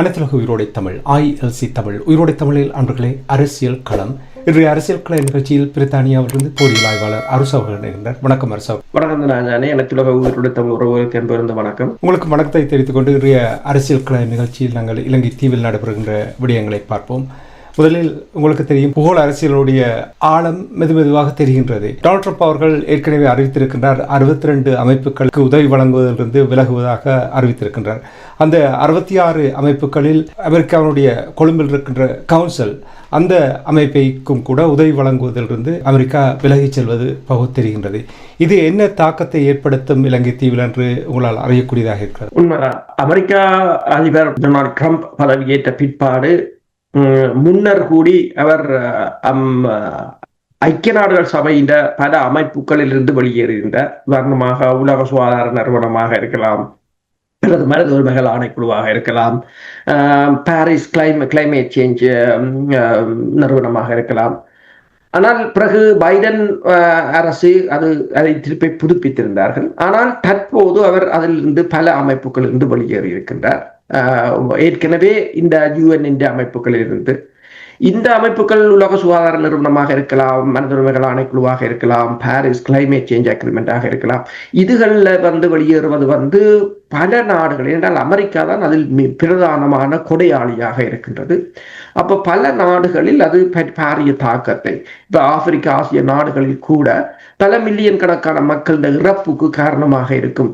அனைத்துலக உயிரோடை தமிழ் ஐஎல்சி தமிழ் உயிரோடை தமிழில் அன்பர்களே அரசியல் களம். இன்றைய அரசியல் கள நிகழ்ச்சியில் பிரித்தானியாவிலிருந்து போரியல் ஆய்வாளர் அரசு அவர்கள் வணக்கம் அரசு. வணக்கம் ராஜானே அனைத்துலக உயிரோடு தமிழ் உறவுகளுக்கு என்பிருந்த வணக்கம். உங்களுக்கு வணக்கத்தை தெரிவித்துக் கொண்டு இன்றைய அரசியல் கள நிகழ்ச்சியில் நாங்கள் இலங்கை தீவில் நடைபெறுகின்ற விடயங்களை பார்ப்போம். முதலில் உங்களுக்கு தெரியும் புகழ் அரசியலுடைய ஆழம் மெது மெதுவாக தெரிகின்றது. டொனால்ட் ட்ரம்ப் அவர்கள் ஏற்கனவே அறிவித்திருக்கின்றார் அறுபத்தி ரெண்டு அமைப்புகளுக்கு உதவி வழங்குவதிலிருந்து விலகுவதாக அறிவித்திருக்கின்றார். அந்த அறுபத்தி ஆறு அமைப்புகளில் அமெரிக்காவுடைய கொழும்பில் இருக்கின்ற கவுன்சில் அந்த அமைப்பைக்கும் கூட உதவி வழங்குவதிலிருந்து அமெரிக்கா விலகிச் செல்வது பகுத்தெரிகின்றது இது என்ன தாக்கத்தை ஏற்படுத்தும் இலங்கை தீவில் என்று உங்களால் அறியக்கூடியதாக இருக்கிறது? அமெரிக்கா அதிபர் டொனால்ட் ட்ரம்ப் பதவியேற்ற பிற்பாடு முன்னர் கூடி அவர் அம், ஐக்கிய நாடுகள் சபையின் பல அமைப்புகளில் இருந்து வெளியேறுகின்றார் உதாரணமாக உலக சுகாதார நிறுவனமாக இருக்கலாம் அல்லது மனித உரிமைகள் ஆணைக்குழுவாக இருக்கலாம் ஆஹ், பாரிஸ் கிளைம் கிளைமேட் சேஞ்ச் நிறுவனமாக இருக்கலாம். ஆனால் பிறகு பைடன் அரசு அது அதை திருப்பி புதுப்பித்திருந்தார்கள். ஆனால் தற்போது அவர் அதிலிருந்து பல அமைப்புகளிலிருந்து வெளியேறி இருக்கின்றார் ஏற்கனவே இந்த யுஎன் என்ற அமைப்புகளில் இருந்து இந்த அமைப்புகள் உலக சுகாதார நிறுவனமாக இருக்கலாம் மனித உரிமைகள் ஆணைக்குழுவாக இருக்கலாம் பாரிஸ் கிளைமேட் சேஞ்ச் அக்ரிமெண்டாக இருக்கலாம். இதுகளில் வந்து வெளியேறுவது வந்து பல நாடுகள் என்றால் அமெரிக்கா தான் அதில் பிரதானமான கொடையாளியாக இருக்கின்றது. அப்போ பல நாடுகளில் அது பாரிய தாக்கத்தை. இப்போ ஆப்பிரிக்கா ஆசிய நாடுகளில் கூட பல மில்லியன் கணக்கான மக்களின் இறப்புக்கு காரணமாக இருக்கும்.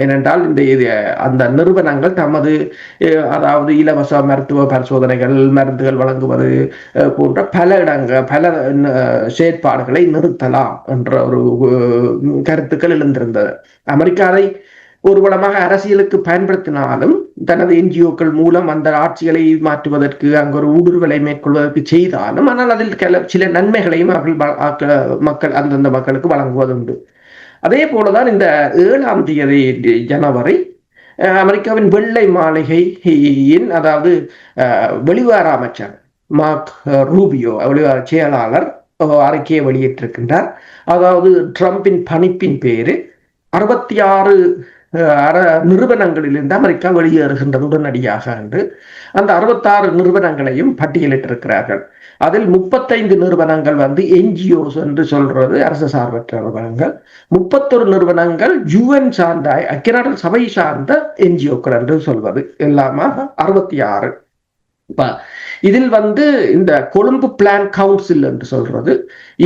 ஏனென்றால் இந்த இது, அந்த நிறுவனங்கள் தமது அஹ், அதாவது இலவச மருத்துவ பரிசோதனைகள் மருந்துகள் வழங்குவது போன்ற பல இடங்கள் பல அஹ், செயற்பாடுகளை நிறுத்தலாம் என்ற ஒரு கருத்துக்கள் எழுந்திருந்தது. அமெரிக்காவை ஊர்வலமாக அரசியலுக்கு பயன்படுத்தினாலும் தனது என்ஜிஓக்கள் மூலம் அந்த ஆட்சிகளை மாற்றுவதற்கு அங்கு ஒரு ஊடுருவலை மேற்கொள்வதற்கு செய்தாலும் ஆனால் அதில் சில நன்மைகளையும் அவர்கள் மக்கள் அந்தந்த மக்களுக்கு வழங்குவதுண்டு. அதே போலதான் இந்த ஏழாம் தேதி ஜனவரி அஹ், அமெரிக்காவின் வெள்ளை மாளிகையின் அதாவது அஹ், வெளிவார அமைச்சர் மார்க் அஹ், ரூபியோ வெளிவார செயலாளர் அறிக்கையை வெளியிட்டிருக்கின்றார். அதாவது ட்ரம்பின் பணிப்பின் பேரு அறுபத்தி ஆறு நிறுவனங்களிலிருந்து அமெரிக்கா வெளியேறுகின்றது உடனடியாக என்று அந்த அறுபத்தாறு நிறுவனங்களையும் பட்டியலிட்டிருக்கிறார்கள். அதில் முப்பத்தைந்து நிறுவனங்கள் வந்து என்ஜிஓஸ் என்று சொல்றது அரசு சார்பற்ற நிறுவனங்கள். முப்பத்தொரு நிறுவனங்கள் யுஎன் சார்ந்த ஐக்கிய சபை சார்ந்த என்ஜிஓக்கள் என்று சொல்வது எல்லாமாக அறுபத்தி ஆறு இதில் வந்து இந்த கொழும்பு பிளான் கவுன்சில் என்று சொல்றது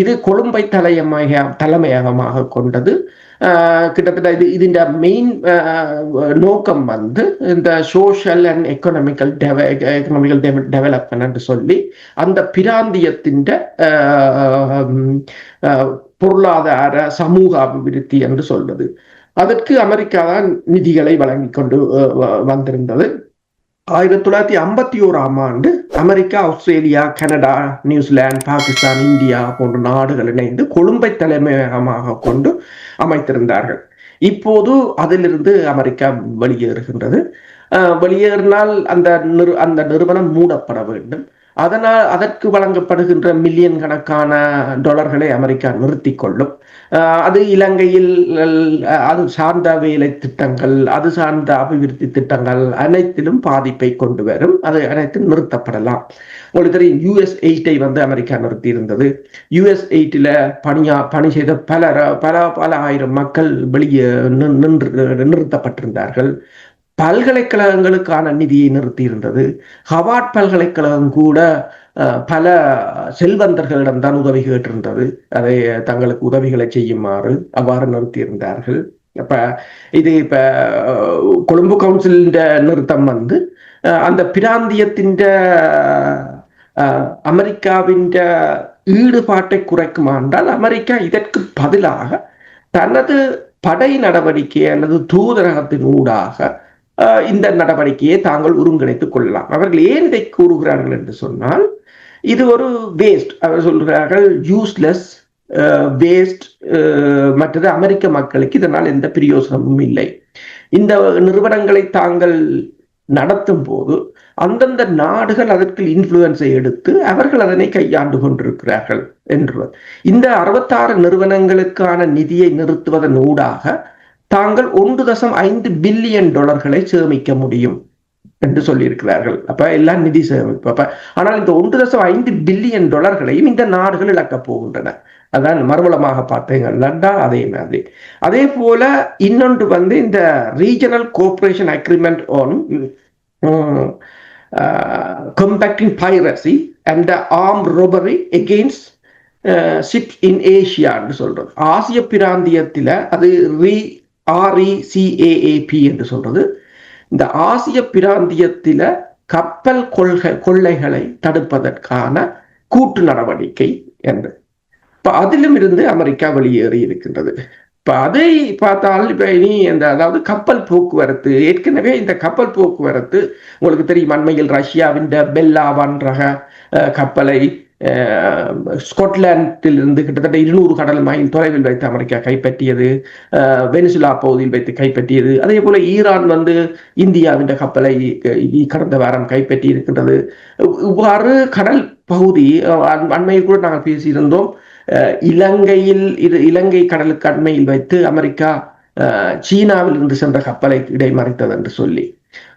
இது கொழும்பை தலைமைய தலைமையகமாக கொண்டது. கிட்டத்தட்ட இது ഇതിന്റെ மெயின் நோக்கம் வந்து இந்த social and economical economical development என்று சொல்லி அந்த பிராந்தியத்தின் பொருளாதார சமூக அபிவிருத்தி என்று சொல்வது அதற்கு அமெரிக்கா தான் நிதிகளை வழங்கி கொண்டு அஹ், வ- வந்திருந்தது ஆயிரத்தி தொள்ளாயிரத்தி ஐம்பத்தி ஓராம் ஆண்டு America Australia Canada New Zealand Pakistan India போன்ற நாடுகள் இணைந்து கொழும்பை தலைமையகமாக கொண்டு அமைத்திருந்தார்கள். இப்போது அதிலிருந்து அமெரிக்கா வெளியேறுகின்றது. வெளியேறினால் அந்த நிறு அந்த நிறுவனம் மூடப்பட வேண்டும். அதனால் அதற்கு வழங்கப்படுகின்ற மில்லியன் கணக்கான டாலர்களை அமெரிக்கா நிறுத்தி கொள்ளும் அது இலங்கையில் அது சார்ந்த வேலை திட்டங்கள் அது சார்ந்த அபிவிருத்தி திட்டங்கள் அனைத்திலும் பாதிப்பை கொண்டு வரும். அது அனைத்தும் நிறுத்தப்படலாம். உங்களுக்கு தெரியும் யூஎஸ் எயிட்டை வந்து அமெரிக்கா நிறுத்தி இருந்தது யூஎஸ் எயிட்டில் பணியா பணி செய்த பல ர- பல பல ஆயிரம் மக்கள் வெளியே நின்- நின்று நிறுத்தப்பட்டிருந்தார்கள். பல்கலைக்கழகங்களுக்கான நிதியை நிறுத்தி இருந்தது பல்கலைக்கழகம் கூட அஹ், பல செல்வந்தர்களிடம்தான் உதவி கேட்டிருந்தது. அதை தங்களுக்கு உதவிகளை செய்யுமாறு அவ்வாறு நிறுத்தியிருந்தார்கள். அப்ப இது இப்ப கொழும்பு கவுன்சிலின் நிறுத்தம் வந்து அஹ், அந்த பிராந்தியத்தின் அமெரிக்காவின் ஈடுபாட்டை குறைக்குமானால் அமெரிக்கா இதற்கு பதிலாக தனது படை நடவடிக்கை அல்லது தூதரகத்தின் ஊடாக இந்த நடவடிக்கையை தாங்கள் ஒருங்கிணைத்துக் கொள்ளலாம். அவர்கள் ஏன் இதை கூறுகிறார்கள் என்று சொன்னால் இது ஒரு வேஸ்ட் அவர் சொல்கிறார்கள் யூஸ்லெஸ் வேஸ்ட் மற்றது அமெரிக்க மக்களுக்கு இதனால் எந்த பிரயோசனமும் இல்லை. இந்த நிறுவனங்களை தாங்கள் நடத்தும் போது அந்தந்த நாடுகள் அதற்கு இன்ஃப்ளூயன்ஸை எடுத்து அவர்கள் அதனை கையாண்டு கொண்டிருக்கிறார்கள் என்று இந்த அறுபத்தாறு நிறுவனங்களுக்கான நிதியை நிறுத்துவதன் ஊடாக தாங்கள் ஒன்று தசம் ஐந்து பில்லியன் டாலர்களை சேமிக்க முடியும் என்று சொல்லியிருக்கிறார்கள். அப்ப எல்லாம் நிதி சேமிப்பு. அப்ப ஆனால் இந்த ஒன்று தசம் ஐந்து பில்லியன் டாலர்களையும் இந்த நாடுகள் இழக்கப் போகின்றன. அதான் மறுவளமாக பார்த்தீங்க. லண்டா அதே மாதிரி. அதே போல இன்னொன்று வந்து இந்த regional cooperation agreement on combating piracy and arm robbery against ship in ஏஷியான்னு சொல்றது ஆசிய பிராந்தியத்தில் அது ரீ ஆர்இசிஏஏபி என்று சொல்றது. இந்த ஆசிய பிராந்தியத்தில் கப்பல் கொள்கை கொள்ளைகளை தடுப்பதற்கான கூட்டு நடவடிக்கை என்று. இப்போ அதிலும் இருந்து அமெரிக்கா வெளியேறி இருக்கின்றது. இப்ப அதை பார்த்தால் இப்ப இனி இந்த அதாவது கப்பல் போக்குவரத்து ஏற்கனவே இந்த கப்பல் போக்குவரத்து உங்களுக்கு தெரியும் அண்மையில் ரஷ்யாவின் பெல்லாவான் ரக அஹ், கப்பலை ஸ்கொட்லாந்தில் இருந்து கிட்டத்தட்ட இருநூறு கடல் மைல் தொலைவில் வைத்து அமெரிக்கா கைப்பற்றியது. வெனிசுலா பகுதியில் வைத்து கைப்பற்றியது. அதே போல ஈரான் வந்து இந்தியாவின் கப்பலை கடந்த வாரம் கைப்பற்றி இருக்கின்றது. இவ்வாறு கடல் பகுதி அண்மையில் கூட நாங்கள் பேசியிருந்தோம். அஹ், இலங்கையில் இரு இலங்கை கடலுக்கு அண்மையில் வைத்து அமெரிக்கா சீனாவில் இருந்து சென்ற கப்பலை இடைமறித்தது என்று சொல்லி.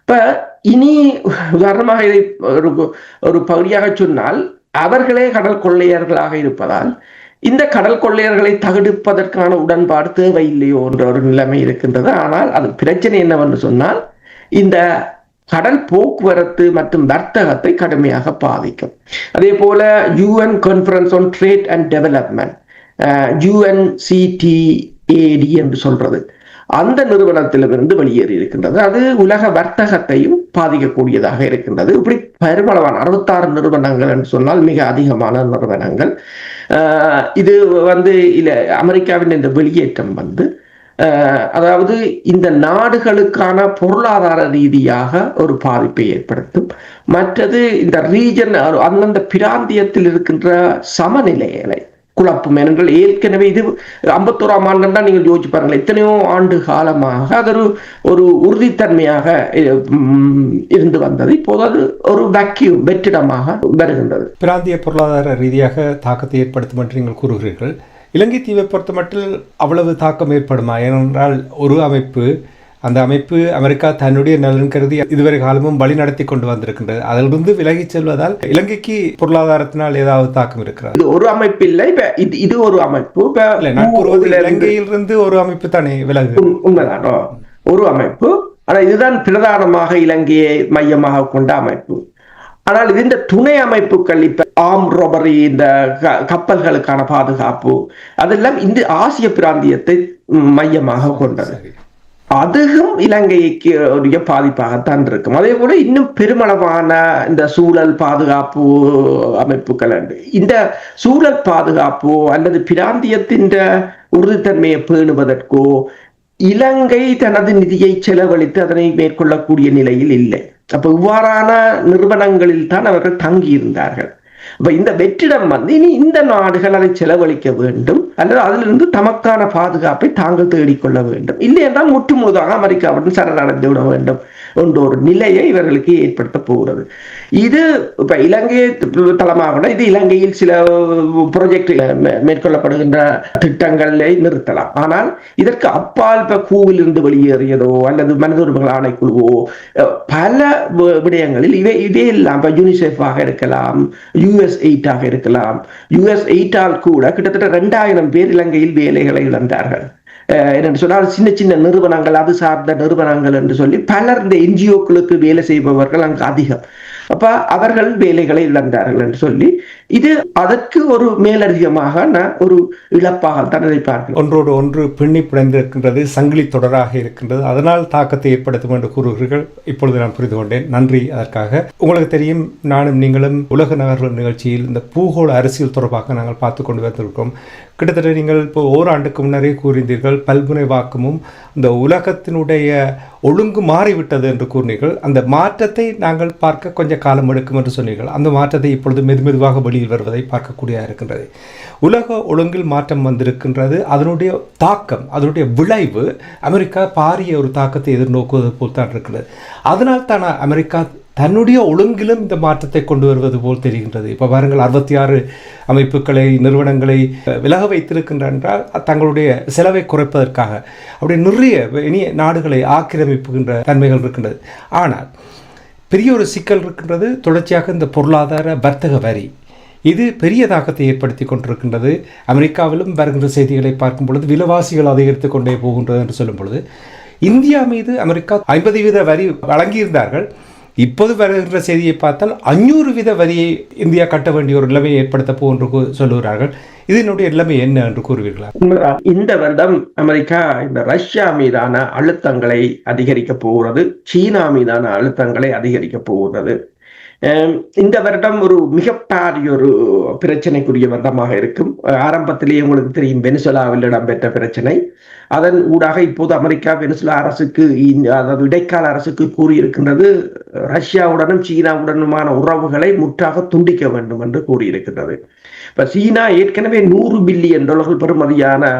இப்ப இனி உதாரணமாக இதை ஒரு ஒரு பகுதியாக சொன்னால் அவர்களே கடல் கொள்ளையர்களாக இருப்பதால் இந்த கடல் கொள்ளையர்களை தகடுப்பதற்கான உடன்பாடு தேவையில்லையோ என்ற ஒரு நிலைமை இருக்கின்றது. ஆனால் அது பிரச்சனை என்னவென்று சொன்னால் இந்த கடல் போக்குவரத்து மற்றும் வர்த்தகத்தை கடுமையாக பாதிக்கும். அதே போல UN conference on trade and development UNCTAD என்று சொல்றது. அந்த நிறுவனத்திலிருந்து வெளியேறி இருக்கின்றது. அது உலக வர்த்தகத்தையும் பாதிக்கக்கூடியதாக இருக்கின்றது. இப்படி பெருமளவான அறுபத்தாறு நிறுவனங்கள் என்று சொன்னால் மிக அதிகமான நிறுவனங்கள். ஆஹ் இது வந்து இல்ல அமெரிக்காவின் இந்த வெளியேற்றம் வந்து ஆஹ் அதாவது இந்த நாடுகளுக்கான பொருளாதார ரீதியாக ஒரு பாதிப்பை ஏற்படுத்தும். மற்றது இந்த ரீஜன் அந்தந்த பிராந்தியத்தில் இருக்கின்ற சமநிலைகளை குழப்பம் ஏனென்றால் ஏற்கனவே இது ஐம்பத்தோராம் ஆண்டு தான் நீங்கள் யோசிச்சு பாருங்கள் எத்தனையோ ஆண்டு காலமாக அது ஒரு ஒரு உறுதித்தன்மையாக உம், இருந்து வந்தது. இப்போது அது ஒரு வேக்யூம் வெற்றிடமாக வருகின்றது. பிராந்திய பொருளாதார ரீதியாக தாக்கத்தை ஏற்படுத்தும் என்று நீங்கள் கூறுகிறீர்கள். இலங்கை தீவை பொறுத்த மட்டில் அவ்வளவு தாக்கம் ஏற்படுமா? ஏனென்றால் ஒரு அமைப்பு அந்த அமைப்பு அமெரிக்கா தன்னுடைய நலன் கருதி இதுவரை காலமும் வழி நடத்தி கொண்டு வந்திருக்கின்றது. அதிலிருந்து விலகிச் செல்வதால் இலங்கைக்கு பொருளாதாரத்தினால் ஏதாவது தாக்கம் இருக்கிறது? ஒரு அமைப்பு இல்லை. இது இது ஒரு அமைப்பு. இலங்கையிலிருந்து ஒரு அமைப்பு தானே விலகு உண்- உண்மைதானோ. ஒரு அமைப்பு. ஆனா இதுதான் பிரதானமாக இலங்கையை மையமாக கொண்ட அமைப்பு. ஆனால் இது இந்த துணை அமைப்புகள் இப்ப ஆம் ரொபரி இந்த கப்பல்களுக்கான பாதுகாப்பு அதெல்லாம் இந்த ஆசிய பிராந்தியத்தை மையமாக கொண்டது. அதுவும் இலங்கைக்கு உரிய பாதிப்பாகத்தான் இருக்கும். அதே போல இன்னும் பெருமளவான இந்த சூழல் பாதுகாப்பு அமைப்புகள் அண்டு இந்த சூழல் பாதுகாப்போ அல்லது பிராந்தியத்தின் உறுதித்தன்மையை பேணுவதற்கோ இலங்கை தனது நிதியை செலவழித்து அதனை மேற்கொள்ளக்கூடிய நிலையில் இல்லை. அப்ப இவ்வாறான நிறுவனங்களில் தான் அவர்கள் தங்கி இப்போ இந்த வெற்றிடம் வந்து இனி இந்த நாடுகள் அதை செலவழிக்க வேண்டும் அல்லது அதிலிருந்து தமக்கான பாதுகாப்பை தாங்கள் தேடிக்கொள்ள வேண்டும். இல்லை என்றால் முற்றுமுழுதாக அமெரிக்காவுடன் சரணடைந்து விட வேண்டும். என்ற ஒரு நிலையை இவர்களுக்கு ஏற்படுத்த போகிறது. இது இப்ப இலங்கை தளமாக இது இலங்கையில் சில ப்ரொஜெக்ட் மேற்கொள்ளப்படுகின்ற திட்டங்களை நிறுத்தலாம். ஆனால் இதற்கு அப்பால் இப்ப கூவில் இருந்து வெளியேறியதோ அல்லது மனித உரிமைகள் ஆணைக்குழுவோ பல விடயங்களில் இவை இதே இல்லாம இப்ப யூனிசெஃபாக இருக்கலாம் யுஎஸ் எயிட்டாக இருக்கலாம். யுஎஸ் எயிட்டால் கூட கிட்டத்தட்ட ரெண்டாயிரம் பேர் இலங்கையில் வேலைகளை இழந்தார்கள். என்னென்று சொன்னால் சின்ன சின்ன நிறுவனங்கள் அது சார்ந்த நிறுவனங்கள் என்று சொல்லி பலர் இந்த என்ஜிஓக்களுக்கு வேலை செய்பவர்கள் அங்கு அதிகம். அப்ப அவர்கள் வேலைகளை இழந்தார்கள் என்று சொல்லி இது அதற்கு ஒரு மேலதிகமாக நான் ஒரு இழப்பாகத்தான் இதை ஒன்றோடு ஒன்று பின்னி பிணைந்திருக்கின்றது சங்கிலி தொடராக இருக்கின்றது. அதனால் தாக்கத்தை ஏற்படுத்தும் என்று கூறுகிறீர்கள். இப்பொழுது நான் புரிந்து கொண்டேன். நன்றி. அதற்காக உங்களுக்கு தெரியும் நானும் நீங்களும் உலக நகர்கள் நிகழ்ச்சியில் இந்த பூகோள அரசியல் தொடர்பாக நாங்கள் பார்த்து கொண்டு வந்திருக்கிறோம். கிட்டத்தட்ட நீங்கள் இப்போ ஓராண்டுக்கு முன்னரே கூறினீர்கள் பல்முனை வாக்கமும் இந்த உலகத்தினுடைய ஒழுங்கு மாறிவிட்டது என்று கூறினீர்கள். அந்த மாற்றத்தை நாங்கள் பார்க்க கொஞ்சம் காலம் எடுக்கும் என்று சொன்னீர்கள். அந்த மாற்றத்தை இப்பொழுது மெதுமெதுவாக வெளியில் வருவதை பார்க்கக்கூடிய இருக்கின்றது. உலக ஒழுங்கில் மாற்றம் வந்திருக்கின்றது. அதனுடைய தாக்கம் அதனுடைய விளைவு அமெரிக்கா பாரிய ஒரு தாக்கத்தை எதிர்நோக்குவது போல் தான் இருக்கிறது அதனால் தான் அமெரிக்கா தன்னுடைய ஒழுங்கிலும் இந்த மாற்றத்தை கொண்டு வருவது போல் தெரிகின்றது. இப்போ பாருங்கள் அறுபத்தி ஆறு அமைப்புகளை நிறுவனங்களை விலக வைத்திருக்கின்ற என்றால் தங்களுடைய செலவை குறைப்பதற்காக. அப்படி நிறைய இனிய நாடுகளை ஆக்கிரமிப்புகின்ற தன்மைகள் இருக்கின்றது. ஆனால் பெரிய ஒரு சிக்கல் இருக்கின்றது தொடர்ச்சியாக இந்த பொருளாதார வர்த்தக வரி. இது பெரிய தாக்கத்தை ஏற்படுத்தி கொண்டிருக்கின்றது. அமெரிக்காவிலும் வருகின்ற செய்திகளை பார்க்கும் பொழுது விலைவாசிகள் அதிகரித்து கொண்டே போகின்றது என்று சொல்லும் பொழுது இந்தியா மீது அமெரிக்கா ஐம்பது வீத வரி வழங்கியிருந்தார்கள். இப்போது வருகின்ற செய்தியை பார்த்தால் அஞ்சூறு வீத வரியை இந்தியா கட்ட வேண்டிய ஒரு நிலைமையை ஏற்படுத்த போன்று சொல்லுகிறார்கள். இதனுடைய நிலைமை என்ன என்று கூறுவீர்களா? இந்த வருடம் அமெரிக்கா இந்த ரஷ்யா மீதான அழுத்தங்களை அதிகரிக்க போகிறது. சீனா மீதான அழுத்தங்களை அதிகரிக்க போகிறது. இந்த வருடம் ஒரு மிகப்பெரிய ஒரு பிரச்சனைக்குரிய வருடமாக இருக்கும். ஆரம்பத்திலேயே உங்களுக்கு தெரியும் வெனிசுலாவில் இடம்பெற்ற பிரச்சனை. அதன் ஊடாக இப்போது அமெரிக்கா வெனிசுலா அரசுக்கு அதாவது இடைக்கால அரசுக்கு கூறியிருக்கின்றது ரஷ்யாவுடனும் சீனாவுடனுமான உறவுகளை முற்றாக துண்டிக்க வேண்டும் என்று கூறியிருக்கின்றது. இப்ப சீனா ஏற்கனவே நூறு பில்லியன் டாலர்கள் பெறுமதியான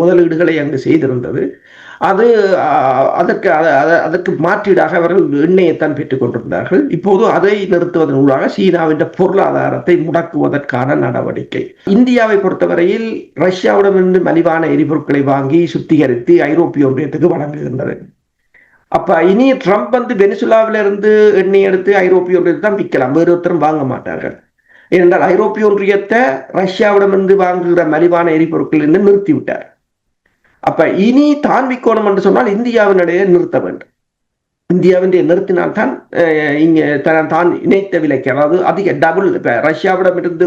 முதலீடுகளை அங்கு செய்திருந்தது. அது அதற்கு அதற்கு மாற்றீடாக அவர்கள் எண்ணெயைத்தான் பெற்றுக் கொண்டிருந்தார்கள். இப்போது அதை நிறுத்துவதன் ஊடாக சீனாவின் பொருளாதாரத்தை முடக்குவதற்கான நடவடிக்கை. இந்தியாவை பொறுத்தவரையில் ரஷ்யாவிடமிருந்து மலிவான எரிபொருட்களை வாங்கி சுத்திகரித்து ஐரோப்பிய ஒன்றியத்துக்கு வழங்குகின்றது. அப்ப இனி ட்ரம்ப் வந்து வெனிசுலாவில இருந்து எண்ணெய் எடுத்து ஐரோப்பிய ஒன்றியத்தை தான் விற்கலாம். வேறு ஒருத்தரும் வாங்க மாட்டார்கள். ஏனென்றால் ஐரோப்பிய ஒன்றியத்தை ரஷ்யாவிடமிருந்து வாங்குகிற மலிவான எரிபொருட்கள் என்று நிறுத்திவிட்டார். அப்ப இனி தான் விற்கணும் என்று சொன்னால் இந்தியாவினுடைய நிறுத்த வேண்டும் இந்தியாவின் நிறுத்தினால் தான் அஹ், இங்க தான் இணைத்த விலைக்கு அதாவது அதிக டபுள் இப்ப ரஷ்யாவிடமிருந்து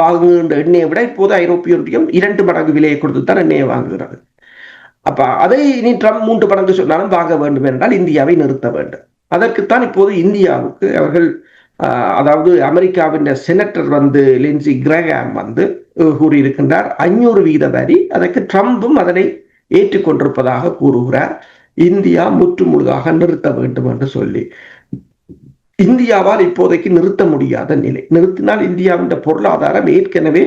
வாங்குகின்ற எண்ணெயை விட இப்போது ஐரோப்பிய ஒன்றியம் இரண்டு மடங்கு விலையை கொடுத்து தான் எண்ணெயை வாங்குகிறது. அப்ப அதை இனி ட்ரம்ப் மூன்று மடங்கு சொன்னாலும் வாங்க வேண்டும் என்றால் இந்தியாவை நிறுத்த வேண்டும். அதற்குத்தான் இப்போது இந்தியாவுக்கு அவர்கள் ஆஹ், அதாவது அமெரிக்காவின் செனட்டர் வந்து லின்சி கிரகாம் வந்து கூறியிருக்கின்றார் ஐநூறு வீத வரி அதற்கு ட்ரம்பும் அதனை ஏற்றுக்கொண்டிருப்பதாக கூறுகிறார். இந்தியா முற்று முழுதாக நிறுத்த வேண்டும் என்று சொல்லி. இந்தியாவால் இப்போதைக்கு நிறுத்த முடியாத நிலை. நிறுத்தினால் இந்தியாவின் பொருளாதாரம் ஏற்கனவே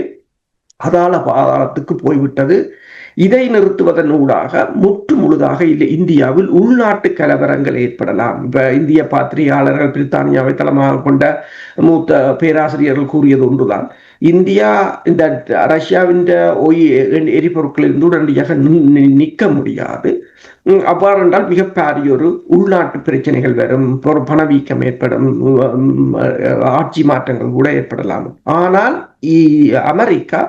அதால பாதாளத்துக்கு போய்விட்டது. இதை நிறுத்துவதன் ஊடாக முற்று முழுதாக இல்லை. இந்தியாவில் உள்நாட்டு கலவரங்கள் ஏற்படலாம். இந்திய பாத்திரியாளர்கள் பிரித்தானியாவை தளமாக கொண்ட மூத்த பேராசிரியர்கள் கூறியது ஒன்றுதான். இந்தியா இந்த ரஷ்யாவின் ஒய் எரிபொருட்களிலிருந்து உடனடியாக நிற்க முடியாது. அவ்வாறென்றால் அவ்வாறு என்றால் மிகப்பெரிய ஒரு உள்நாட்டு பிரச்சனைகள் வரும். பணவீக்கம் ஏற்படும். ஆட்சி மாற்றங்கள் கூட ஏற்படலாம். ஆனால் அமெரிக்கா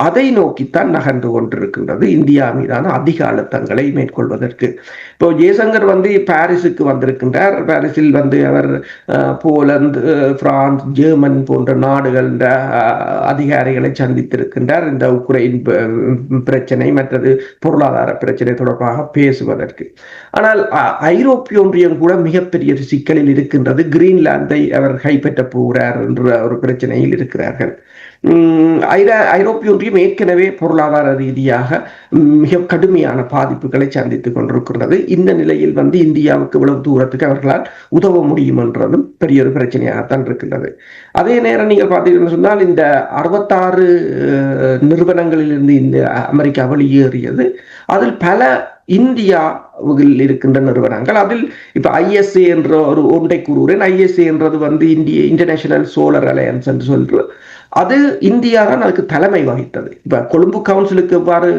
அதை நோக்கித்தான் நகர்ந்து கொண்டிருக்கின்றது. இந்தியா மீதான அதிக அழுத்தங்களை மேற்கொள்வதற்கு. இப்போ ஜெய்சங்கர் வந்து பாரிஸுக்கு வந்திருக்கின்றார். பாரிஸில் வந்து அவர் போலந்து பிரான்ஸ் ஜெர்மன் போன்ற நாடுகள் அதிகாரிகளை சந்தித்திருக்கின்றார். இந்த உக்ரைன் பிரச்சனை மற்றது பொருளாதார பிரச்சனை தொடர்பாக பேசுவதற்கு. ஆனால் அ- ஐரோப்பிய ஒன்றியம் கூட மிகப்பெரிய சிக்கலில் இருக்கின்றது. கிரீன்லாந்தை அவர் கைப்பற்ற போகிறார் என்ற ஒரு பிரச்சனையில் இருக்கிறார்கள். ஐரோப்பிய ஒன்றியம் ஏற்கனவே பொருளாதார ரீதியாக மிக கடுமையான பாதிப்புகளை சந்தித்துக் கொண்டிருக்கின்றது. இந்த நிலையில் வந்து இந்தியாவுக்கு இவ்வளவு தூரத்துக்கு அவர்களால் உதவ முடியும் என்றதும் பெரிய ஒரு பிரச்சனையாகத்தான் இருக்கின்றது. அதே நேரம் நீங்கள் பார்த்தீங்கன்னு சொன்னால் இந்த அறுபத்தாறு நிறுவனங்களிலிருந்து இந்த அமெரிக்கா வெளியேறியது. அதில் பல இந்தியாவில் இருக்கின்ற நிறுவனங்கள். அதில் இப்போ ஐஎஸ்ஏ என்ற ஒரு ஒன்றை கூறுகிறேன். ஐஎஸ்ஏ என்றது வந்து இந்திய இன்டர்நேஷனல் சோலர் அலையன்ஸ் என்று சொல்ற அது இந்தியா தான் அதுக்கு தலைமை வகித்தது. இப்போ கொழும்பு கவுன்சிலுக்கு எவ்வாறு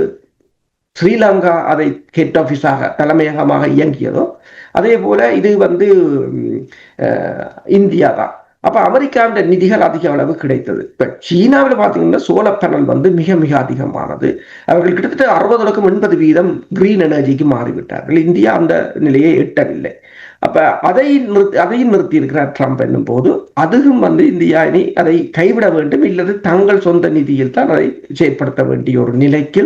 ஸ்ரீலங்கா அதை ஹெட் ஆஃபீஸாக தலைமையகமாக இயங்கியதோ அதே போல இது வந்து இந்தியா தான். அப்ப அமெரிக்காவிட நிதிகள் அதிக அளவு கிடைத்தது. இப்ப சீனாவில் பார்த்தீங்கன்னா சோலர் பேனல் வந்து மிக மிக அதிகமானது. அவர்கள் கிட்டத்தட்ட அறுபதுலக்கம் எண்பது வீதம் கிரீன் எனர்ஜிக்கு மாறிவிட்டார்கள். இந்தியா அந்த நிலையை எட்டவில்லை. அப்ப அதை நிறுத்தி அதையும் நிறுத்தி இருக்கிறார் ட்ரம்ப் என்னும் போது அதுவும் வந்து இந்தியா இனி அதை கைவிட வேண்டும் இல்லது தங்கள் சொந்த நிதியில் தான் அதை செயற்படுத்த வேண்டிய ஒரு நிலைக்கு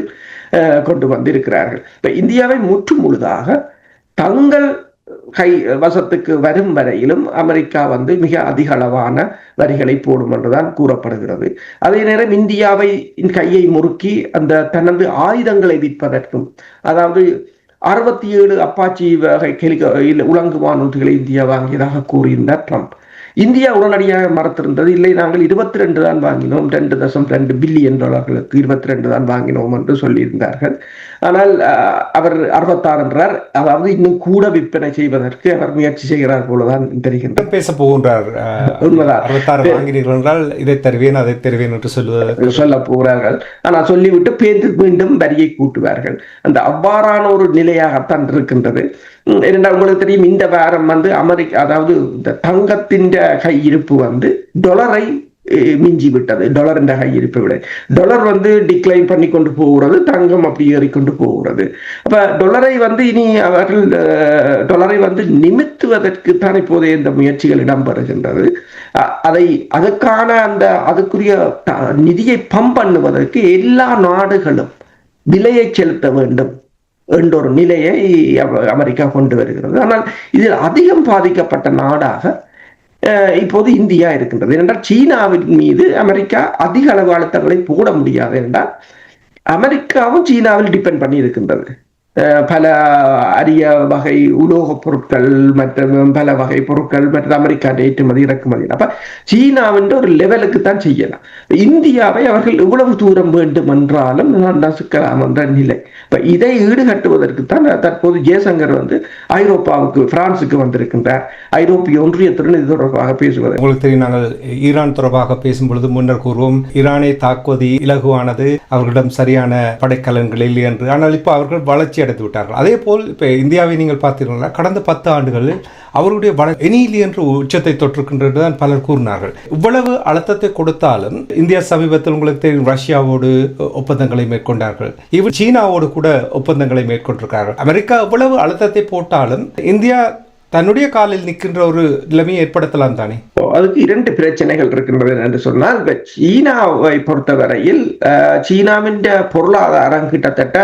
அஹ், கொண்டு வந்திருக்கிறார்கள். இப்ப இந்தியாவை முற்று முழுதாக தங்கள் கை வசத்துக்கு வரும் வரையிலும் அமெரிக்கா வந்து மிக அதிக அளவான வரிகளை போடும் என்றுதான் கூறப்படுகிறது. அதே நேரம் இந்தியாவை கையை முறுக்கி அந்த தனது ஆயுதங்களை விற்பதற்கும் அதாவது அறுபத்தி ஏழு அப்பாச்சி வகை கெலிக இல்ல உலங்கு வானூர்திகளை இந்தியா வாங்கியதாக கூறியிருந்தார் ட்ரம்ப். இந்தியா உடனடியாக மறத்திருந்தது இல்லை நாங்கள் இருபத்தி ரெண்டு தான் வாங்கினோம் ரெண்டு தசம் ரெண்டு பில்லியன் டாலர்களுக்கு இருபத்தி ரெண்டு தான் வாங்கினோம் என்று சொல்லியிருந்தார்கள். ஆனால் அவர் அறுபத்தாறு என்றார். அதாவது இன்னும் கூட விற்பனை செய்வதற்கு அவர் முயற்சி செய்கிறார் போலதான் தெரிகின்றது. பேச போகின்றார் அஹ், உண்மைதான். அறுபத்தாறு வாங்கினீர்கள் என்றால் இதை தருவேன் அதை தருவேன் என்று சொல்வது சொல்ல போகிறார்கள். ஆனால் சொல்லிவிட்டு பேந்து மீண்டும் வரியை கூட்டுவார்கள். அந்த அவ்வாறான ஒரு நிலையாகத்தான் இருக்கின்றது. ஏனென்றால் உங்களுக்கு தெரியும் இந்த வாரம் வந்து அமெரிக்கா அதாவது இந்த தங்கத்தின் கையிருப்பு வந்து டொலரை மிஞ்சி விட்டது டாலரின் கையிருப்பை விட டாலர் வந்து டிக்ளைன் பண்ணி கொண்டு போகிறது தங்கம் அப்படி ஏறிக்கொண்டு போகிறது. அப்ப டொலரை வந்து இனி அவர்கள் டொலரை வந்து நிமித்துவதற்கு தான் இப்போதைய இந்த முயற்சிகள் இடம்பெறுகின்றது. அதை அதற்கான அந்த அதுக்குரிய த- நிதியை பம்ப் பண்ணுவதற்கு எல்லா நாடுகளும் விலையை செலுத்த வேண்டும் என்ற ஒரு நிலையை அம- அமெரிக்கா கொண்டு வருகிறது. ஆனால் இதில் அதிகம் பாதிக்கப்பட்ட நாடாக இப்போது இந்தியா இருக்கின்றது. ஏனென்றால் சீனாவின் மீது அமெரிக்கா அதிக அளவு அழுத்தங்களை போட முடியாது என்றால் அமெரிக்காவும் சீனாவில் டிபெண்ட் பண்ணி இருக்கின்றது பல அரிய வகை உலோகப் பொருட்கள் மற்றும் பல வகை பொருட்கள் மற்றும் அமெரிக்கா ஏற்றுமதி இறக்குமதி. அப்ப சீனாவின் ஒரு லெவலுக்கு தான் செய்யலாம். இந்தியாவை அவர்கள் இவ்வளவு தூரம் வேண்டும் என்றாலும் நசுக்கலாம் என்ற நிலை. இப்ப இதை ஈடுகட்டுவதற்கு தான் தற்போது ஜெயசங்கர் வந்து ஐரோப்பாவுக்கு பிரான்சுக்கு வந்திருக்கின்றார். ஐரோப்பிய ஒன்றியத்துடன் இது தொடர்பாக பேசுவது. உங்களுக்கு தெரியும் நாங்கள் ஈரான் தொடர்பாக பேசும்பொழுது முன்னர் கூறுவோம் ஈரானை தாக்குவது இலகுவானது. அவர்களிடம் சரியான படைக்கலன்கள் இல்லை என்று. ஆனால் இப்போ அவர்கள் வளர்ச்சி எடுத்து விட்டார்கள். அதே போல் இப்போ இந்தியாவை நீங்கள் பார்த்தீர்களா கடந்த பத்து ஆண்டுகளில் அவருடைய வள எனிலி என்று உச்சத்தை தொற்றுக்கின்றது தான் பலர் கூறினார்கள். இவ்வளவு அழுத்தத்தை கொடுத்தாலும் இந்தியா சமீபத்தில் உங்களுக்கு தெரியும் ரஷ்யாவோடு ஒப்பந்தங்களை மேற்கொண்டார்கள். இவர் சீனாவோடு கூட ஒப்பந்தங்களை மேற்கொண்டிருக்கார்கள். அமெரிக்கா இவ்வளவு அழுத்தத்தை போட்டாலும் இந்தியா தன்னுடைய காலில் நிற்கின்ற ஒரு நிலைமையை ஏற்படுத்தலாம் தானே? அதுக்கு இரண்டு பிரச்சனைகள் இருக்கின்றது என்று சொன்னால் சீனாவை பொறுத்தவரையில் சீனாவின் பொருளாதாரம் கிட்டத்தட்ட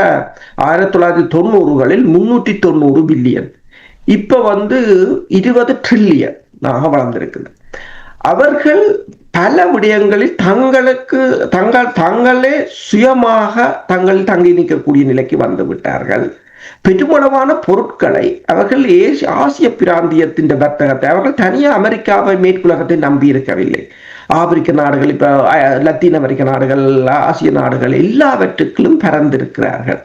ஆயிரத்தி தொள்ளாயிரத்தி தொண்ணூறுகளில் முன்னூற்றி தொண்ணூறு பில்லியன். இப்ப வந்து இருபது ட்ரில்லியன் ஆக வளர்ந்திருக்குது அவர்கள் பல விடயங்களில் தங்களுக்கு தங்கள் தங்களே சுயமாக தங்கள் தங்கி நிற்கக்கூடிய நிலைக்கு வந்து விட்டார்கள். பெருமளவான பொருட்களை அவர்கள் ஏசி ஆசிய பிராந்தியத்தின் வர்த்தகத்தை அவர்கள் தனியாக அமெரிக்காவை மேற்குலகத்தை நம்பி இருக்கவில்லை. ஆப்பிரிக்க நாடுகள் இப்ப லத்தீன் அமெரிக்க நாடுகள் ஆசிய நாடுகள் எல்லாவற்றுக்கும் பறந்திருக்கிறார்கள்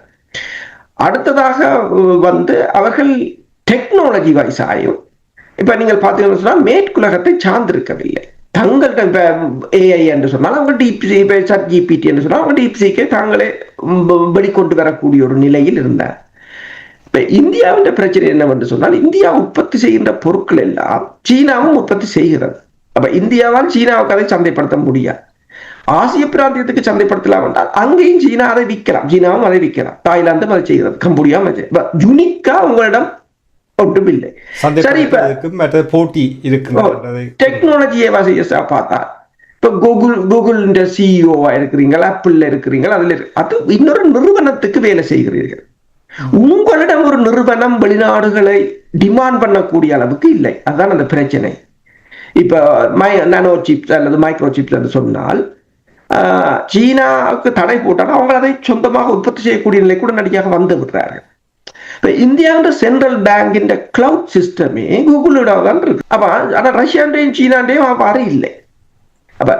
அடுத்ததாக வந்து அவர்கள் டெக்னாலஜி வயசாயும். இப்போ இப்ப நீங்கள் பார்த்தீங்கன்னு சொன்னா மேற்குலகத்தை சார்ந்திருக்கவில்லை. தங்கள்கிட்ட இப்போ ஏஐ என்று சொன்னால் அவங்க டிப்சி இப்போ சட் ஜிபிடி என்று சொன்னால் அவங்க டிப்சிக்கே தாங்களே வெளிக்கொண்டு வரக்கூடிய ஒரு நிலையில் இருந்தார் இப்ப இந்தியாவின் பிரச்சனை என்னவென்று சொன்னால் இந்தியா உற்பத்தி செய்கின்ற பொருட்கள் எல்லாம் சீனாவும் உற்பத்தி செய்கிறது. அப்ப இந்தியாவால் சீனாவுக்கு அதை சந்தைப்படுத்த முடியாது. ஆசிய பிராந்தியத்துக்கு சந்தைப்படுத்தலாம் என்றால் அங்கேயும் சீனா அதை விற்கலாம். சீனாவும் அதை விற்கலாம். தாய்லாந்தும் அதை செய்கிறது. கம்போடியாவும் யுனிக்கா உங்களிடம் ஒன்றும் இல்லை சரி இப்ப போட்டி இருக்கின்றதை டெக்னாலஜியை வசதியா பார்த்தா இப்ப கூகுள் கூகுள் சிஇஓவா இருக்கிறீங்க ஆப்பிள்ல இருக்கிறீங்க அதுல இருக்கு. அது இன்னொரு நிறுவனத்துக்கு வேலை செய்கிறீர்கள். உங்களிடம் ஒரு நிறுவனம் வெளிநாடுகளை டிமாண்ட் பண்ணக்கூடிய அளவுக்கு இல்லை. அதுதான் அந்த பிரச்சனை. இப்போ மை நானோ சிப்ஸ் அல்லது மைக்ரோ சிப்ஸ் என்று சொன்னால் ஆஹ், சீனாவுக்கு தடை போட்டால் அவங்க அதை சொந்தமாக உற்பத்தி செய்யக்கூடிய நிலை கூட நடிகாக வந்து விடுறார்கள். இப்போ இந்தியாவின் சென்ட்ரல் பேங்கின் கிளவுட் சிஸ்டமே கூகுளோட தான் இருக்கு. அப்ப ஆனா ரஷ்யாண்டையும் சீனாண்டையும் அவ்வாறு இல்லை. அப்ப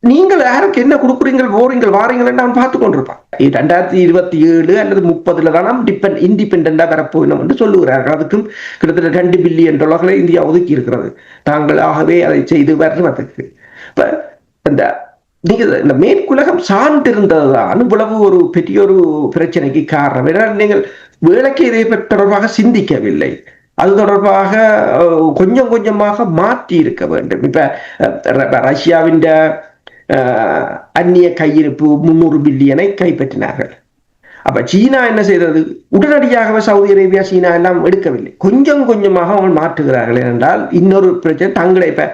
நீங்கள் யாருக்கு என்ன கொடுக்குறீங்கள் போறீங்கள் வாரீங்கள் அவன் பார்த்து கொண்டிருப்பான். ரெண்டாயிரத்தி இருபத்தி ஏழு அல்லது முப்பதுல தான் நாம் டிபெண்ட் இண்டிபெண்டா வரப்போகணும் என்று சொல்லுகிறார்கள். அதுக்கும் கிட்டத்தட்ட ரெண்டு பில்லியன் டாலர்களை இந்தியா ஒதுக்கி இருக்கிறது. தாங்களாகவே அதை செய்து வருவதற்கு. இப்ப இந்த நீங்க இந்த மேற்குலகம் சார்ந்திருந்ததுதான் இவ்வளவு ஒரு பெரிய ஒரு பிரச்சனைக்கு காரணம். ஏன்னா நீங்கள் வேலைக்கு இதை தொடர்பாக சிந்திக்கவில்லை. அது தொடர்பாக கொஞ்சம் கொஞ்சமாக மாற்றி இருக்க வேண்டும். இப்ப ர- ரஷ்யாவின் அந்நிய கையிருப்பு முன்னூறு பில்லியனை கைப்பற்றினார்கள். அப்ப சீனா என்ன செய்தது? உடனடியாகவே சவுதி அரேபியா சீனா எல்லாம் எடுக்கவில்லை. கொஞ்சம் கொஞ்சமாக அவங்க மாற்றுகிறார்கள். என்றால் இன்னொரு பிரச்சனை தங்களை இப்ப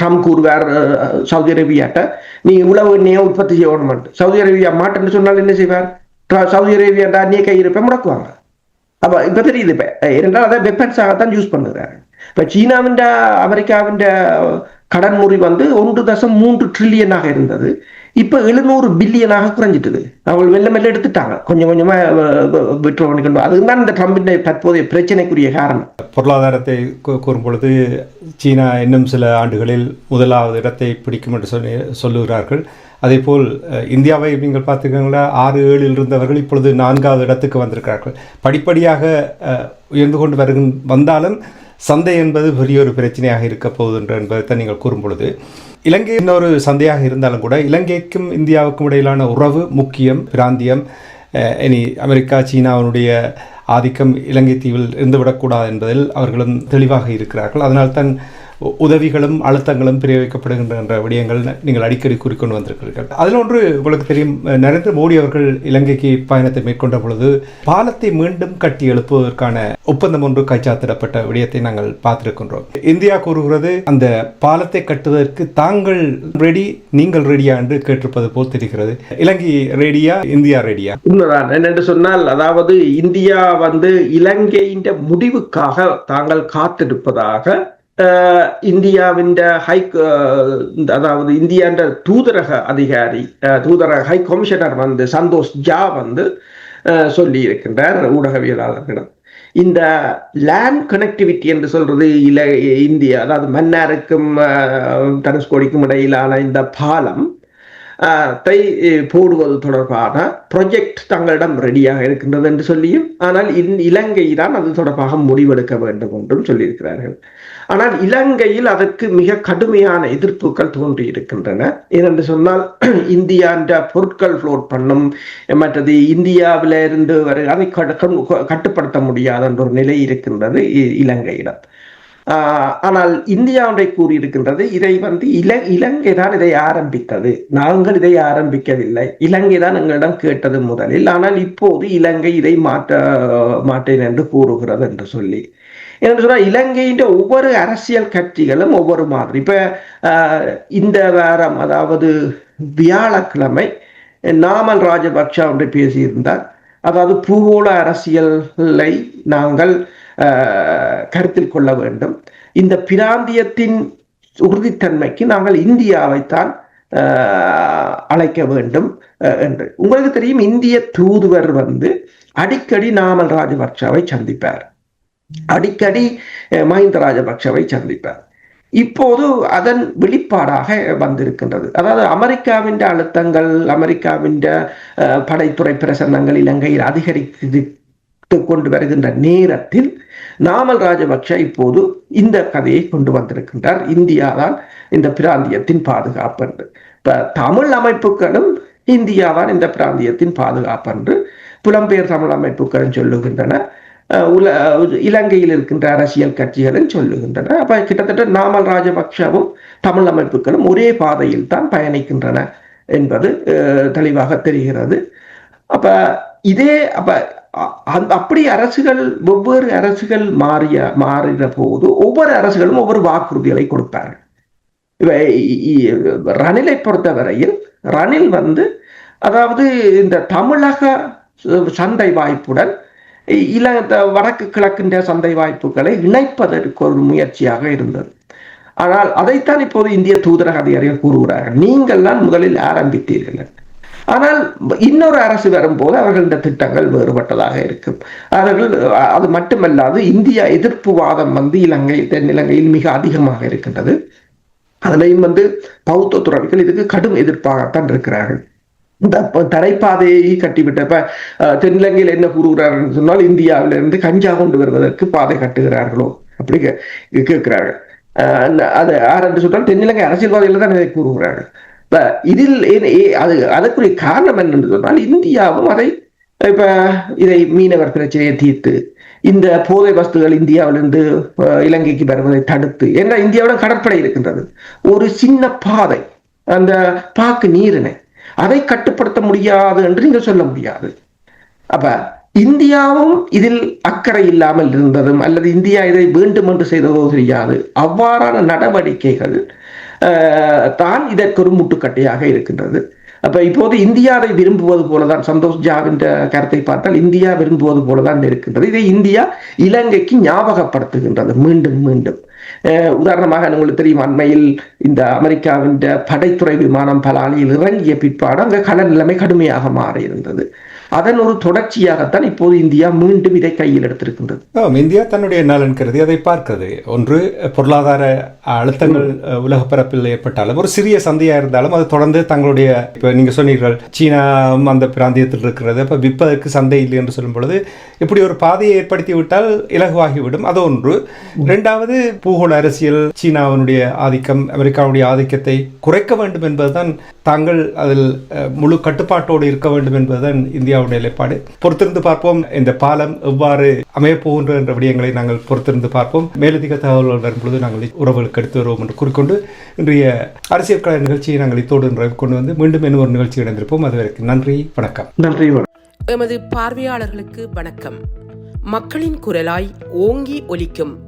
ட்ரம்ப் கூறுவார் சவுதி அரேபியாட்ட நீ உழவு எண்ணெயை உற்பத்தி செய்யணும் சவுதி அரேபியா மாட்டேன்னு சொன்னால் என்ன செய்வார்? சவுதி அரேபியா அந்நிய கையிருப்பை முடக்குவாங்க. அப்ப இப்ப தெரியுது இப்ப இரண்டால் அதை வெப்பன்ஸாகத்தான் யூஸ் பண்ணுகிறாங்க இப்ப சீனாவின் அமெரிக்காவின் கடன் முறி வந்து ஒன்று தசம் மூன்று ட்ரில்லியனாக இருந்தது. இப்போ எழுநூறு பில்லியனாக குறைஞ்சிட்டது. அவங்க மெல்ல மெல்ல எடுத்துட்டாங்க. கொஞ்சம் கொஞ்சமாக விட்ரோ பண்ணிக்கொண்டு அதுதான் இந்த ட்ரம்பின் தற்போதைய பிரச்சனைக்குரிய காரணம். பொருளாதாரத்தை கூறும் பொழுது சீனா இன்னும் சில ஆண்டுகளில் முதலாவது இடத்தை பிடிக்கும் என்று சொல்லி சொல்லுகிறார்கள். அதேபோல் போல் இந்தியாவை நீங்கள் பார்த்துருக்கீங்களா ஆறு ஏழில் இருந்தவர்கள் இப்பொழுது நான்காவது இடத்துக்கு வந்திருக்கிறார்கள். படிப்படியாக உயர்ந்து கொண்டு வருகின் வந்தாலும் சந்தை என்பது பெரிய ஒரு பிரச்சனையாக இருக்க போகுதுன்ற என்பதை நீங்கள் கூறும் பொழுது இலங்கை இன்னொரு சந்தையாக இருந்தாலும் கூட இலங்கைக்கும் இந்தியாவுக்கும் இடையிலான உறவு முக்கியம் பிராந்தியம் இனி அமெரிக்கா சீனாவினுடைய ஆதிக்கம் இலங்கை தீவில் இருந்துவிடக்கூடாது என்பதில் அவர்களும் தெளிவாக இருக்கிறார்கள். அதனால் தான் உதவிகளும் அழுத்தங்களும் பிரயோகிக்கப்படுகின்ற விடயங்கள் நீங்கள் அடிக்கடி கூறிக்கொண்டு வந்திருக்கிறீர்கள். அதில் ஒன்று உங்களுக்கு தெரியும் நரேந்திர மோடி அவர்கள் இலங்கைக்கு பயணத்தை மேற்கொண்ட பொழுது பாலத்தை மீண்டும் கட்டி எழுப்புவதற்கான ஒப்பந்தம் ஒன்று கைச்சாத்திடப்பட்ட விடயத்தை நாங்கள் பார்த்திருக்கின்றோம். இந்தியா கூறுகிறது அந்த பாலத்தை கட்டுவதற்கு தாங்கள் ரெடி நீங்கள் ரெடியா என்று கேட்டிருப்பது போல் தெரிகிறது. இலங்கை ரெடியா இந்தியா ரெடியா உண்மைதான். என்னென்று சொன்னால் அதாவது இந்தியா வந்து இலங்கையின் முடிவுக்காக தாங்கள் காத்திருப்பதாக இந்தியாவின் ஹை அதாவது இந்தியாண்ட தூதரக அதிகாரி அஹ், தூதரக ஹை கமிஷனர் வந்து சந்தோஷ் ஜா வந்து சொல்லி இருக்கின்றார் ஊடகவியலாளர்களிடம். இந்த லேண்ட் கனெக்டிவிட்டி என்று சொல்றது இல இந்தியா அதாவது மன்னாருக்கும் அஹ், தனுஷ்கோடிக்கும் இடையிலான இந்த பாலம் தை போடுவது தொடர்பான ப்ரொஜெக்ட் தங்களிடம் ரெடியாக இருக்கின்றது என்று சொல்லியும் ஆனால் இந் இலங்கை தான் அது தொடர்பாக முடிவெடுக்க வேண்டும் என்றும் சொல்லியிருக்கிறார்கள். ஆனால் இலங்கையில் அதற்கு மிக கடுமையான எதிர்ப்புகள் தோன்றி இருக்கின்றன ஏனென்று சொன்னால் இந்தியாண்ட பொருட்கள் ஃப்ளோட் பண்ணும் மற்றது இந்தியாவில இருந்து வரை அதை கட்டுப்படுத்த முடியாத என்ற ஒரு நிலை இருக்கின்றது இ- இலங்கையிடம். ஆனால் இந்தியா ஒன்றை கூறியிருக்கின்றது இதை வந்து இல இலங்கை தான் இதை ஆரம்பித்தது. நாங்கள் இதை ஆரம்பிக்கவில்லை. இலங்கை தான் எங்களிடம் கேட்டது முதலில். ஆனால் இப்போது இலங்கை இதை மாற்ற மாட்டேன் என்று கூறுகிறது என்று சொல்லி. என்று சொன்னால் இலங்கையின் ஒவ்வொரு அரசியல் கட்சிகளும் ஒவ்வொரு மாதிரி. இப்ப இந்த வாரம் அதாவது வியாழக்கிழமை நாமல் ராஜபக்ஷ ஒன்று பேசியிருந்தார். அதாவது பூகோள அரசியலை நாங்கள் கருத்தில் கொள்ள வேண்டும். இந்த பிராந்தியத்தின் உறுதித்தன்மைக்கு நாங்கள் இந்தியாவைத்தான் அழைக்க வேண்டும் என்று. உங்களுக்கு தெரியும் இந்திய தூதுவர் வந்து அடிக்கடி நாமல் ராஜபக்ஷவை சந்திப்பார். அடிக்கடி மஹிந்த ராஜபக்ஷவை சந்திப்பார். இப்போது அதன் வெளிப்பாடாக வந்திருக்கின்றது. அதாவது அமெரிக்காவின் அழுத்தங்கள் அமெரிக்காவின் படைத்துறை பிரசன்னங்கள் இலங்கையில் அதிகரித்து கொண்டு வருகின்ற நேரத்தில் நாமல் ராஜபக்ஷ இப்போது இந்த கதையை கொண்டு வந்திருக்கின்றார். இந்தியாதான் இந்த பிராந்தியத்தின் பாதுகாப்பு என்று. இப்ப தமிழ் அமைப்புகளும் இந்தியாதான் இந்த பிராந்தியத்தின் பாதுகாப்பு என்று புலம்பெயர் தமிழ் அமைப்புகளும் சொல்லுகின்றன. அஹ் உல இலங்கையில் இருக்கின்ற அரசியல் கட்சிகளும் சொல்லுகின்றன. அப்ப கிட்டத்தட்ட நாமல் ராஜபக்ஷவும் தமிழ் அமைப்புகளும் ஒரே பாதையில் தான் பயணிக்கின்றன என்பது அஹ், தெளிவாக தெரிகிறது. அப்ப இதே அப்ப அப்படி அரசுகள் வெவ்வேறு அரசுகள் மாறிய மாறின போது ஒவ்வொரு அரசுகளும் ஒவ்வொரு வாக்குறுதிகளை கொடுப்பார்கள் ரணிலை பொறுத்தவரையில் ரணில் வந்து அதாவது இந்த தமிழக சந்தை வாய்ப்புடன் இல இந்த வடக்கு கிழக்கின்ற சந்தை வாய்ப்புகளை இணைப்பதற்கு ஒரு முயற்சியாக இருந்தது. ஆனால் அதைத்தான் இப்போது இந்திய தூதரக அதிகாரிகள் கூறுகிறார்கள். நீங்கள் தான் முதலில் ஆரம்பித்தீர்கள். ஆனால் இன்னொரு அரசு வரும்போது அவர்கள் இந்த திட்டங்கள் வேறுபட்டதாக இருக்கும். அவர்கள் அது மட்டுமல்லாது இந்தியா எதிர்ப்பு வாதம் வந்து இலங்கை தென்னிலங்கையில் மிக அதிகமாக இருக்கின்றது. அதுலேயும் வந்து பௌத்த துறவிகள் இதுக்கு கடும் எதிர்ப்பாகத்தான் இருக்கிறார்கள். இந்த தரைப்பாதையை கட்டிவிட்ட இப்ப அஹ், தென்னிலங்கையில் என்ன கூறுகிறார்கள் சொன்னால் இந்தியாவிலிருந்து கஞ்சா கொண்டு வருவதற்கு பாதை கட்டுகிறார்களோ அப்படி கேட்கிறார்கள். அது யார் என்று சொன்னால் தென்னிலங்கை அரசியல்வாதிகள் தான் இதை கூறுகிறார்கள். இப்ப இதில் அது அதற்குரிய காரணம் என்னென்று சொன்னால் இந்தியாவும் அதை இப்ப இதை மீனவர் பிரச்சனையை தீர்த்து இந்த போதை வஸ்துகள் இந்தியாவிலிருந்து இலங்கைக்கு வருவதை தடுத்து ஏன்னா இந்தியாவிடம் கடற்படை இருக்கின்றது. ஒரு சின்ன பாதை அந்த பாக்கு நீரினை அதை கட்டுப்படுத்த முடியாது என்று நீங்கள் சொல்ல முடியாது. அப்ப இந்தியாவும் இதில் அக்கறை இல்லாமல் இருந்ததும் அல்லது இந்தியா இதை வேண்டும் என்று செய்ததோ தெரியாது. அவ்வாறான நடவடிக்கைகள் தான் இதற்கு ஒரு முட்டுக்கட்டையாக இருக்கின்றது. அப்ப இப்போது இந்தியாவை விரும்புவது போலதான் சந்தோஷ் ஜாவின் கருத்தை பார்த்தால் இந்தியா விரும்புவது போலதான் இருக்கின்றது. இதை இந்தியா இலங்கைக்கு ஞாபகப்படுத்துகின்றது மீண்டும் மீண்டும். அஹ் உதாரணமாக உங்களுக்கு தெரியும் அண்மையில் இந்த அமெரிக்காவின் படைத்துறை விமானம் பலாலியில் இறங்கிய பிற்பாடு அங்கே கடல் நிலைமை கடுமையாக மாறி இருந்தது அதன் ஒரு தொடர்ச்சியாகத்தான் இப்போது இந்தியா மீண்டும் இதை கையில் எடுத்திருக்கின்றது. இந்தியா தன்னுடைய நலன் கருதி அதை பார்க்கிறது. ஒன்று பொருளாதார அழுத்தங்கள் அஹ், உலகப் பரப்பில் ஏற்பட்டாலும் ஒரு சிறிய சந்தையாக இருந்தாலும் அது தொடர்ந்து தங்களுடைய இப்போ நீங்கள் சொன்னீர்கள் சீனா அந்த பிராந்தியத்தில் இருக்கிறது அப்போ விற்பதற்கு சந்தை இல்லை என்று சொல்லும் பொழுது இப்படி ஒரு பாதையை ஏற்படுத்தி விட்டால் இலகுவாகிவிடும். அது ஒன்று. இரண்டாவது பூகோள அரசியல் சீனாவினுடைய ஆதிக்கம் அமெரிக்காவுடைய ஆதிக்கத்தை குறைக்க வேண்டும் என்பதுதான் தாங்கள் அதில் முழு கட்டுப்பாட்டோடு இருக்க வேண்டும் என்பதுதான் இந்தியாவுடைய நிலைப்பாடு. பொறுத்திருந்து பார்ப்போம். இந்த பாலம் எவ்வாறு அமையப் போகின்ற என்ற விடயங்களை நாங்கள் பொறுத்திருந்து பார்ப்போம். மேலதிக தகவல்கள் வரும்பொழுது நாங்கள் உறவுகளுக்கு எடுத்து வருவோம் என்று கூறிக்கொண்டு இன்றைய அரசியல் கலை நிகழ்ச்சியை நாங்கள் இத்தோடு கொண்டு வந்து மீண்டும் இன்னும் ஒரு நிகழ்ச்சி இணைந்திருப்போம். அதுவரைக்கும் நன்றி வணக்கம். நன்றி வணக்கம். எமது பார்வையாளர்களுக்கு வணக்கம். மக்களின் குரலாய் ஓங்கி ஒலிக்கும்